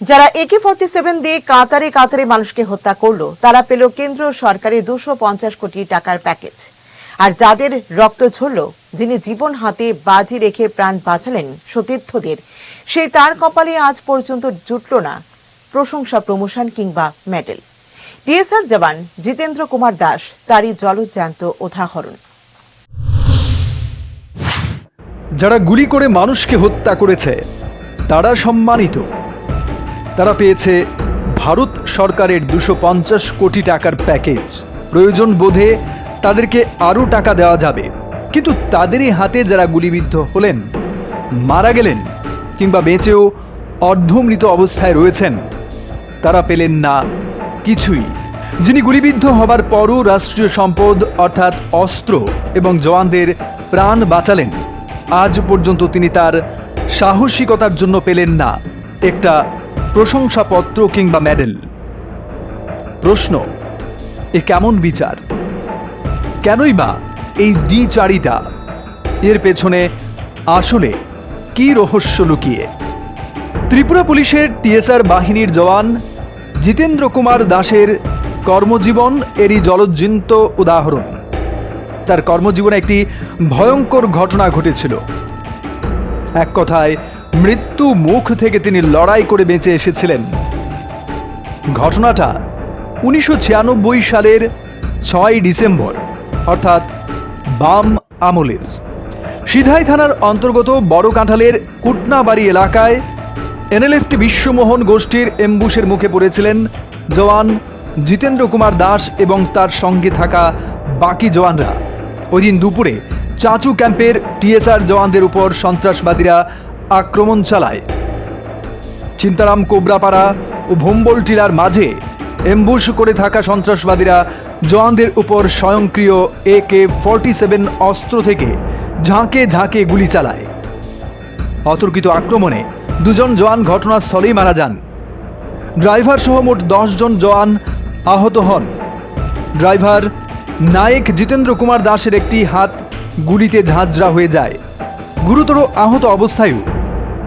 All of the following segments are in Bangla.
যারা একে ফর্টি সেভেন দিয়ে কাতারে কাতারে মানুষকে হত্যা করল, তারা পেল কেন্দ্র সরকারের দুশো পঞ্চাশ কোটি টাকার প্যাকেজ। আর যাদের রক্ত ঝরল, যিনি জীবন হাতে বাজি রেখে প্রাণ বাঁচালেন সতীর্থদের, সেই তার কপালে আজ পর্যন্ত জুটল না প্রশংসা, প্রমোশন কিংবা মেডেল। টিএসআর জওয়ান জিতেন্দ্র কুমার দাস, তারই জলজ্যান্ত উদাহরণ। যারা গুলি করে মানুষকে হত্যা করেছে, তারা সম্মানিত। তারা পেয়েছে ভারত সরকারের দুশো পঞ্চাশ কোটি টাকার প্যাকেজ। প্রয়োজন বোধে তাদেরকে আরও টাকা দেওয়া যাবে। কিন্তু তাদেরই হাতে যারা গুলিবিদ্ধ হলেন, মারা গেলেন কিংবা বেঁচেও অর্ধমৃত অবস্থায় রয়েছেন, তারা পেলেন না কিছুই। যিনি গুলিবিদ্ধ হবার পরও রাষ্ট্রীয় সম্পদ অর্থাৎ অস্ত্র এবং জওয়ানদের প্রাণ বাঁচালেন, আজ পর্যন্ত তিনি তার সাহসিকতার জন্য পেলেন না। একটা প্রশংসাপত্র কিংবা মেডেল প্রশ্ন, এ কেমন বিচার? কেনই বা এই দ্বিচারিতা? এর পেছনে আসলে কি রহস্য লুকিয়ে? ত্রিপুরা পুলিশের টিএসআর বাহিনীর জওয়ান জিতেন্দ্র কুমার দাসের কর্মজীবন এরই জলজ্জিন্ত উদাহরণ। তার কর্মজীবনে একটি ভয়ঙ্কর ঘটনা ঘটেছিল। এক কথায়, মৃত্যু মুখ থেকে তিনি লড়াই করে বেঁচে এসেছিলেন। ঘটনাটা উনিশশো ছিয়ানব্বই সালের ছয় ডিসেম্বর, অর্থাৎ বাম আমলের। সিধাই থানার অন্তর্গত বড় কাঁঠালের কুটনাবাড়ি এলাকায় এনএলএফটি বিশ্বমোহন গোষ্ঠীর এম্বুশের মুখে পড়েছিলেন জওয়ান জিতেন্দ্র কুমার দাস এবং তার সঙ্গে থাকা বাকি জওয়ানরা। ওই দিন দুপুরে চাচু ক্যাম্পের টিএসআর জওয়ানদের উপর সন্ত্রাসবাদীরা আক্রমণ চালায়। চিন্তারাম কোবরাপাড়া ও ভোম্বল টিলার মাঝে এম্বুশ করে থাকা সন্ত্রাসবাদীরা জওয়ানদের উপর স্বয়ংক্রিয় এ কে ফর্টি সেভেন অস্ত্র থেকে ঝাঁকে ঝাঁকে গুলি চালায়। অতর্কিত আক্রমণে দুজন জওয়ান ঘটনাস্থলেই মারা যান। ড্রাইভার সহ মোট দশজন জওয়ান আহত হন। ড্রাইভার নায়েক জিতেন্দ্র কুমার দাসের একটি হাত গুলিতে ঝাঁঝরা হয়ে যায়। গুরুতর আহত অবস্থায়ও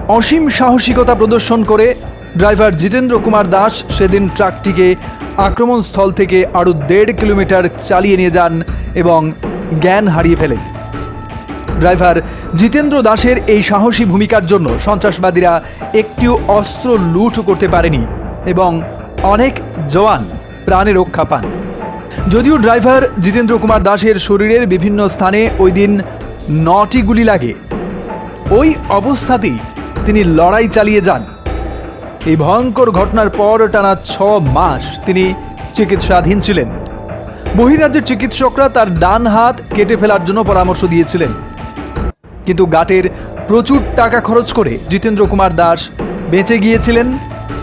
অসীম সাহসিকতা প্রদর্শন করে ড্রাইভার জিতেন্দ্র কুমার দাস সেদিন ট্রাকটিকে আক্রমণস্থল থেকে আরও দেড় কিলোমিটার চালিয়ে নিয়ে যান এবং জ্ঞান হারিয়ে ফেলেন। ড্রাইভার জিতেন্দ্র দাসের এই সাহসী ভূমিকার জন্য সন্ত্রাসবাদীরা একটিও অস্ত্র লুট করতে পারেনি এবং অনেক জওয়ান প্রাণে রক্ষা পান। যদিও ড্রাইভার জিতেন্দ্র কুমার দাসের শরীরের বিভিন্ন স্থানে ওই দিন নটি গুলি লাগে। ওই অবস্থাতেই তিনি লড়াই চালিয়ে যান। এই ভয়ঙ্কর ঘটনার পর টানা ছ মাস তিনি চিকিৎসাধীন ছিলেন। বহিরাজ্যের চিকিৎসকরা তার ডান হাত কেটে ফেলার জন্য পরামর্শ দিয়েছিলেন। কিন্তু গাটের প্রচুর টাকা খরচ করে জিতেন্দ্র কুমার দাস বেঁচে গিয়েছিলেন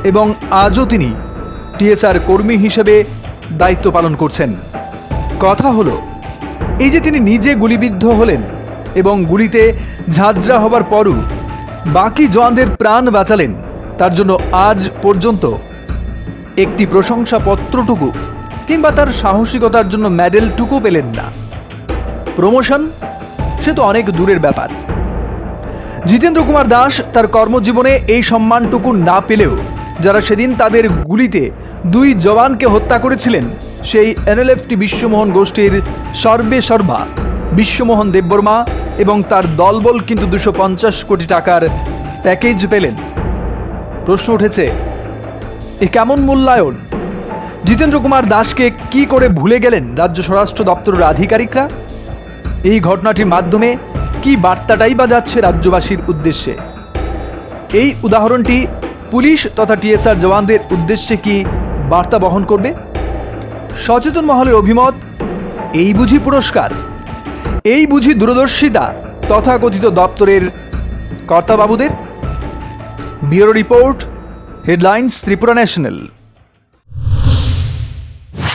এবং আজও তিনি টিএসআর কর্মী হিসেবে দায়িত্ব পালন করছেন। কথা হলো, এই যে তিনি নিজে গুলিবিদ্ধ হলেন এবং গুলিতে ঝাঁঝরা হবার পরও বাকি জওয়ানদের প্রাণ বাঁচালেন, তার জন্য আজ পর্যন্ত একটি প্রশংসাপত্রটুকু কিংবা তার সাহসিকতার জন্য মেডেলটুকু পেলেন না। প্রমোশন, সে তো অনেক দূরের ব্যাপার। জিতেন্দ্র কুমার দাস তার কর্মজীবনে এই সম্মানটুকু না পেলেও যারা সেদিন তাদের গুলিতে দুই জওয়ানকে হত্যা করেছিলেন, সেই এনএলএফটি বিশ্বমোহন গোষ্ঠীর সর্বে সর্বা, বিশ্বমোহন দেববর্মা এবং তার দলবল কিন্তু দুশো পঞ্চাশ কোটি টাকার প্যাকেজ পেলেন। প্রশ্ন উঠেছে, এ কেমন মূল্যায়ন? জিতেন্দ্র কুমার দাসকে কি করে ভুলে গেলেন রাজ্য স্বরাষ্ট্র দপ্তরের আধিকারিকরা? এই ঘটনাটির মাধ্যমে কি বার্তাটাই বা যাচ্ছে রাজ্যবাসীর উদ্দেশ্যে? এই উদাহরণটি পুলিশ তথা টিএসআর জওয়ানদের উদ্দেশ্যে কি বার্তা বহন করবে? সচেতন মহলের অভিমত, এই বুঝি পুরস্কার। এই বুঝি দূরদর্শিতা তথাকথিত দপ্তরের কর্তাবাবুদের। Bureau report, headlines Tripura national.